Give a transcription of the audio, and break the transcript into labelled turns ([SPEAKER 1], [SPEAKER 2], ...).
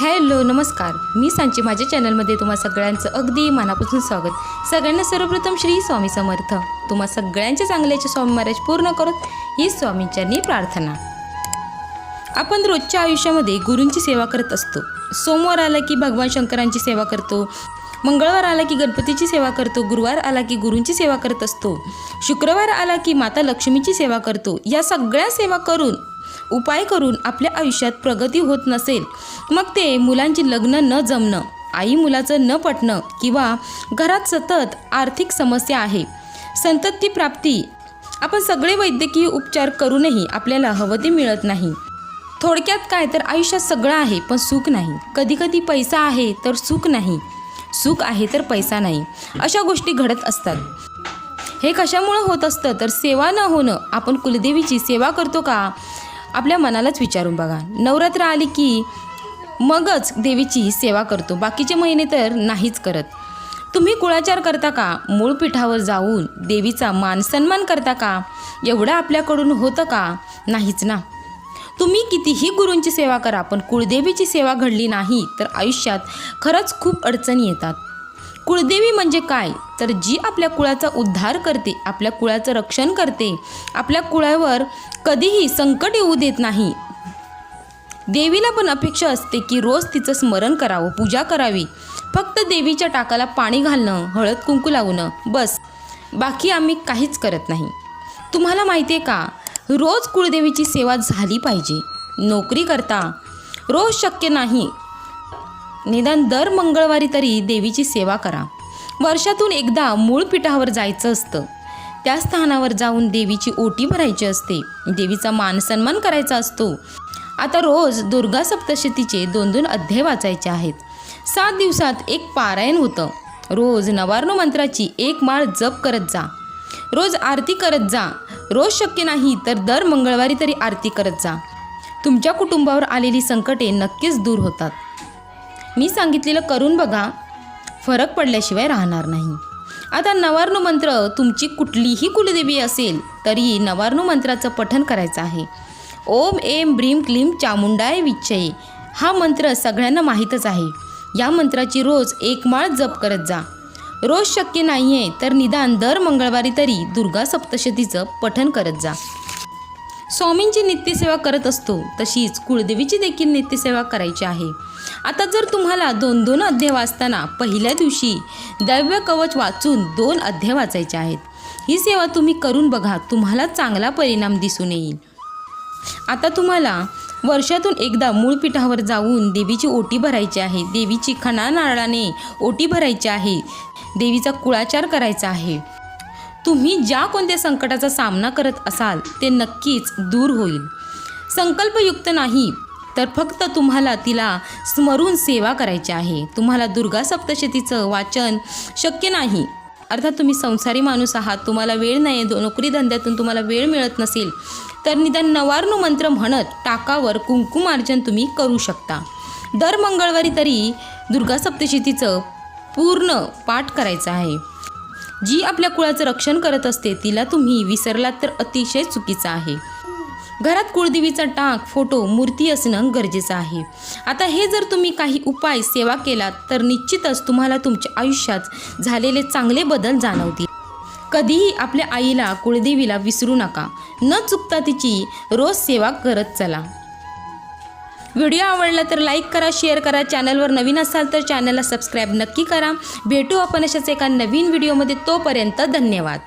[SPEAKER 1] Hello नमस्कार. मी सांची माझ्या चॅनलमध्ये तुम्हा सगळ्यांचं अगदी मनापासून स्वागत. सगळ्यांना सर्वप्रथम श्री स्वामी समर्थ. तुम्हा सगळ्यांच्या चांगल्याचे स्वामी महाराज पूर्ण करत ही स्वामींच्यांनी प्रार्थना. आपण रोजच्या आयुष्यामध्ये गुरूंची सेवा करत असतो. सोमवार आला की भगवान शंकरांची सेवा करतो. मंगळवार आला की गणपतीची सेवा करतो. गुरुवार आला की गुरूंची सेवा करत असतो. शुक्रवार आला की माता लक्ष्मीची सेवा करतो. या सगळ्या सेवा करून उपाय करून आपल्या आयुष्यात प्रगती होत नसेल मग ते मुलांची लग्न न जमणं आई मुलाचं न पटणं किंवा घरात सतत आर्थिक समस्या आहे. संतती प्राप्ती आपण सगळे वैद्यकीय उपचार करूनही आपल्याला हवं ते मिळत नाही. थोडक्यात काय तर आयुष्यात सगळं आहे पण सुख नाही. कधीकधी पैसा आहे तर सुख नाही. सुख आहे तर पैसा नाही. अशा गोष्टी घडत असतात. हे कशामुळं होत असतं? तर सेवा न होणं. आपण कुलदेवीची सेवा करतो का? आपल्या मनालाच विचारून बघा. नवरात्र आली की मगच देवीची सेवा करतो. बाकीचे महिने तर नाहीच करत. तुम्ही कुळाचार करता का? मूळ पीठावर जाऊन देवीचा मान सन्मान करता का? एवढं आपल्याकडून होतं का? नाहीच ना. तुम्ही कितीही गुरूंची सेवा करा पण कुळदेवीची सेवा घडली नाही तर आयुष्यात खरंच खूप अडचणी येतात. कुळदेवी म्हणजे काय? तर जी आपल्या कुळाचा उद्धार करते आपल्या कुळाचं रक्षण करते आपल्या कुळावर कधीही संकट येऊ देत नाही. देवीला पण अपेक्षा असते की रोज तिचं स्मरण करावं पूजा करावी. फक्त देवीच्या टाकाला पाणी घालणं हळद कुंकू लावणं बस. बाकी आम्ही काहीच करत नाही. तुम्हाला माहिती आहे का? रोज कुळदेवीची सेवा झाली पाहिजे. नोकरी करता. रोज शक्य नाही. निदान दर मंगळवारी तरी देवीची सेवा करा. वर्षातून एकदा मूळ पीठावर जायचं असतं. त्या स्थानावर जाऊन देवीची ओटी भरायची असते. देवीचा मान सन्मान करायचा असतो. आता रोज दुर्गा सप्तशतीचे दोन दोन अध्याय वाचायचे आहेत. सात दिवसात एक पारायण होतं. रोज नवार्णव मंत्राची एक माळ जप करत जा. रोज आरती करत जा. रोज शक्य नाही तर दर मंगळवारी तरी आरती करत जा. तुमच्या कुटुंबावर आलेली संकटे नक्कीच दूर होतात. मी सांगितलेलं करून बघा. फरक पडल्याशिवाय राहणार नाही. आता नवार्णू मंत्र तुमची कुठलीही कुलदेवी असेल तरी नवार्ण मंत्राचं पठन करायचं आहे. ओम एम ब्रीम क्लीम चामुंडाय विच्छये. हा मंत्र सगळ्यांना माहीतच आहे. या मंत्राची रोज एक माळ जप करत जा. रोज शक्य नाही आहे तर निदान दर मंगळवारी तरी दुर्गा सप्तशतीचं पठन करत जा. स्वामींची नित्यसेवा करत असतो तशीच कुळदेवीची देखील नित्यसेवा करायची आहे. आता जर तुम्हाला दोन दोन अध्याय वाचताना पहिल्या दिवशी दैव्य कवच वाचून दोन अध्याय वाचायचे आहेत. ही सेवा तुम्ही करून बघा तुम्हाला चांगला परिणाम दिसून येईल. आता तुम्हाला वर्षातून एकदा मूळ पीठावर जाऊन देवीची ओटी भरायची आहे. देवीची खणा नारळाने ओटी भरायची आहे. देवीचा कुळाचार करायचा आहे. तुम्ही ज्या कोणत्या संकटाचा सामना करत असाल ते नक्कीच दूर होईल. संकल्पयुक्त नाही तर फक्त तुम्हाला तिला स्मरून सेवा करायची आहे. तुम्हाला दुर्गा सप्तशतीचं वाचन शक्य नाही. अर्थात तुम्ही संसारी माणूस आहात तुम्हाला वेळ नाही नोकरी धंद्यातून तुम्हाला वेळ मिळत नसेल तर निदान नवारणू मंत्र म्हणत टाकावर कुंकुमार्जन तुम्ही करू शकता. दर मंगळवारी तरी दुर्गा सप्तशतीचं पूर्ण पाठ करायचं आहे. जी आपल्या कुळाचं रक्षण करत असते तिला तुम्ही विसरलात तर अतिशय चुकीचं आहे. घरात कुळदेवीचा टाक फोटो मूर्ती असणं गरजेचं आहे. आता हे जर तुम्ही काही उपाय सेवा केलात तर निश्चितच तुम्हाला तुमच्या आयुष्यात झालेले चांगले बदल जाणवतील. कधीही आपल्या आईला कुळदेवीला विसरू नका. न चुकता तिची रोज सेवा करत चला. व्हिडिओ आवडला तर लाईक करा शेअर करा. चॅनलवर नवीन असाल तर चॅनलला सबस्क्राईब नक्की करा. भेटू आपण अशाच एका नवीन व्हिडिओमध्ये. तोपर्यंत धन्यवाद.